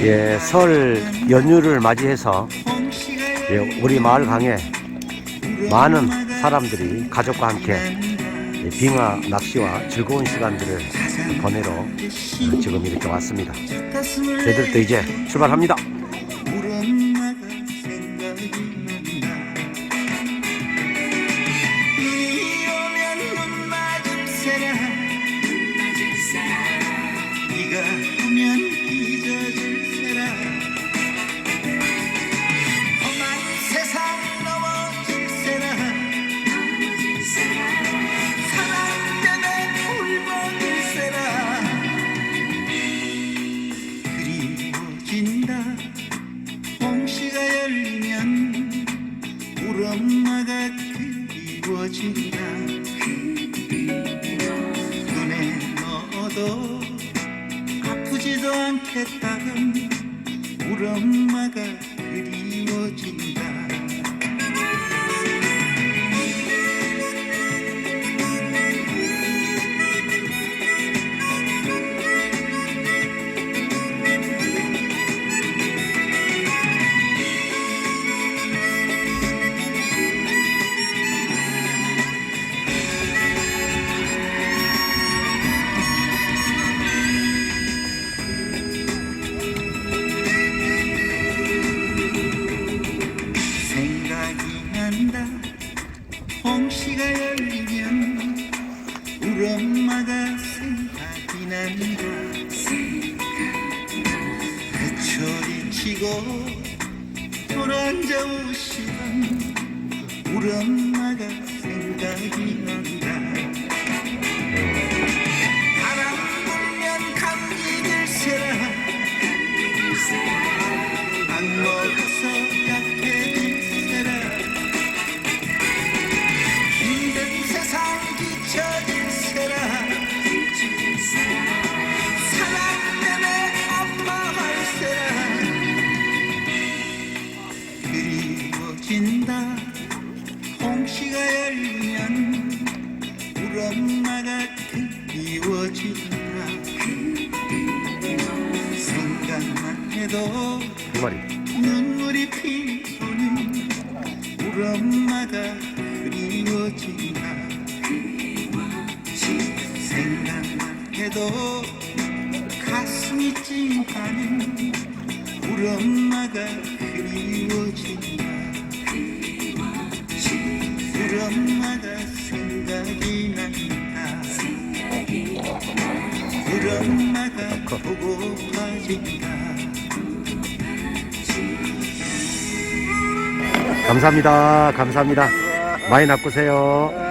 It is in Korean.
예, 설 연휴를 맞이해서 예, 우리 마을 강에 많은 사람들이 가족과 함께 예, 빙하 낚시와 즐거운 시간들을 보내러 지금 이렇게 왔습니다. 저희들도 이제 출발합니다. 열리면 우리 엄마가 그리워진다. 눈에 넣어도 아프지도 않겠다던 우리 엄마가 그리워진다 엄마가 생각이 난다. 회초리 치고 돌아앉아 우시던 우리 엄마가 생각이 난다 생각만 해도 두 마리. 눈물이 피우는 우리 엄마가 그리워진다 생각만 해도 가슴이 찡하는 우리 엄마가 그리워진 감사합니다. 감사합니다. 많이 낚으세요.